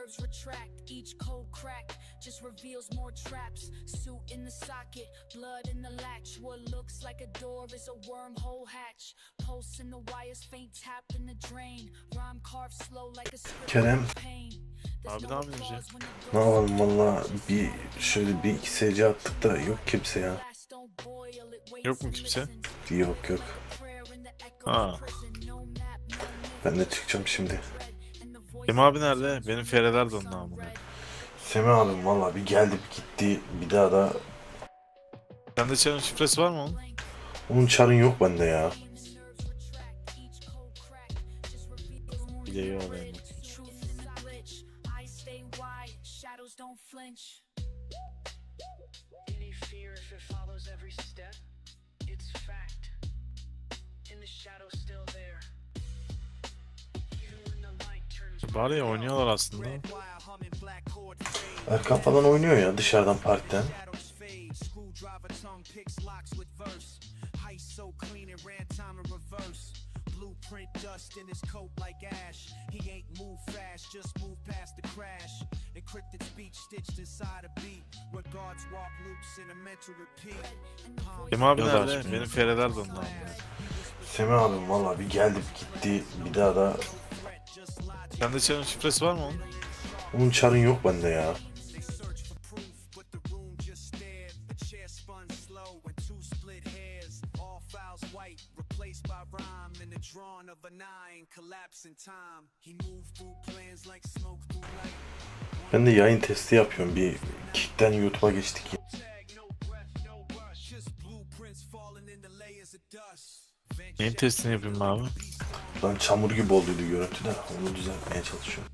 nerves retract. Each cold crack just reveals more traps. Suit in the socket, blood in the latch. What looks like a door is a wormhole hatch. Pulse in the wires, faint tap in the drain. Rhyme carved slow like a Kerem. Abi no ne yapıyorsun Ne yapalım valla bir şöyle bir iki SC attık da yok kimse ya. Yok mu kimse? Yok yok. Ha. Ben de çıkacağım şimdi. Kim abi nerede? Benim fereler de onun namına. Semih abim valla bir geldi bir gitti bir daha da Sende challenge şifresi var mı onun? onun çarın yok bende ya. Bir de iyi olayım. Truth in the glitch. Eyes stay wide, shadows don't flinch. Any fear if it follows every step? It's fact. In the shadow still Bari ya oynuyorlar aslında. Erkan falan oynuyor ya dışarıdan parkten. Blueprint dust in his coat like ash. He ain't move fast, just move past the crash. Encrypted speech stitched inside a beat. Where guards walk loops in a mental repeat. Kim abi nerede? Benim fereler onun namına. Semih abim valla bir geldi bir gitti bir daha da Sende challenge şifresi var mı onun? onun çarın yok bende ya. Ben de yayın testi yapıyorum. Bir Kick'ten YouTube'a geçtik. Neyin testini yapayım abi? Lan çamur gibi olduydu görüntü de onu düzeltmeye çalışıyorum.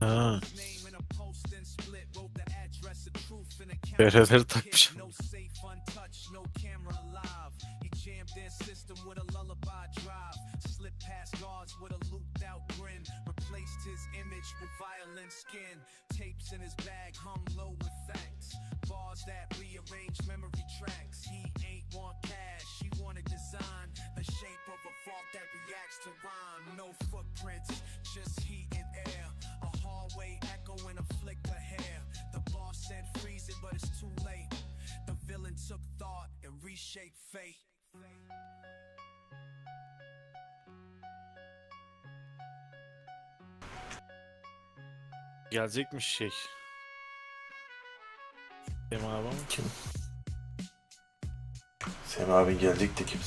Ha, fereleri takmış. No safe untouched, no camera alive. He jammed their system with a lullaby drive. Slipped past guards with a looped out grin. Replaced his image with violent skin. Tapes in his bag hung low with facts. Bars that rearrange memory tracks. He No footprints, just heat and air. A hallway echoing a flick of hair. The boss said freeze it, but it's too late. The villain took thought and reshaped fate. Gelecekmiş şey. Kim abi? Semih abi gelecek de kimse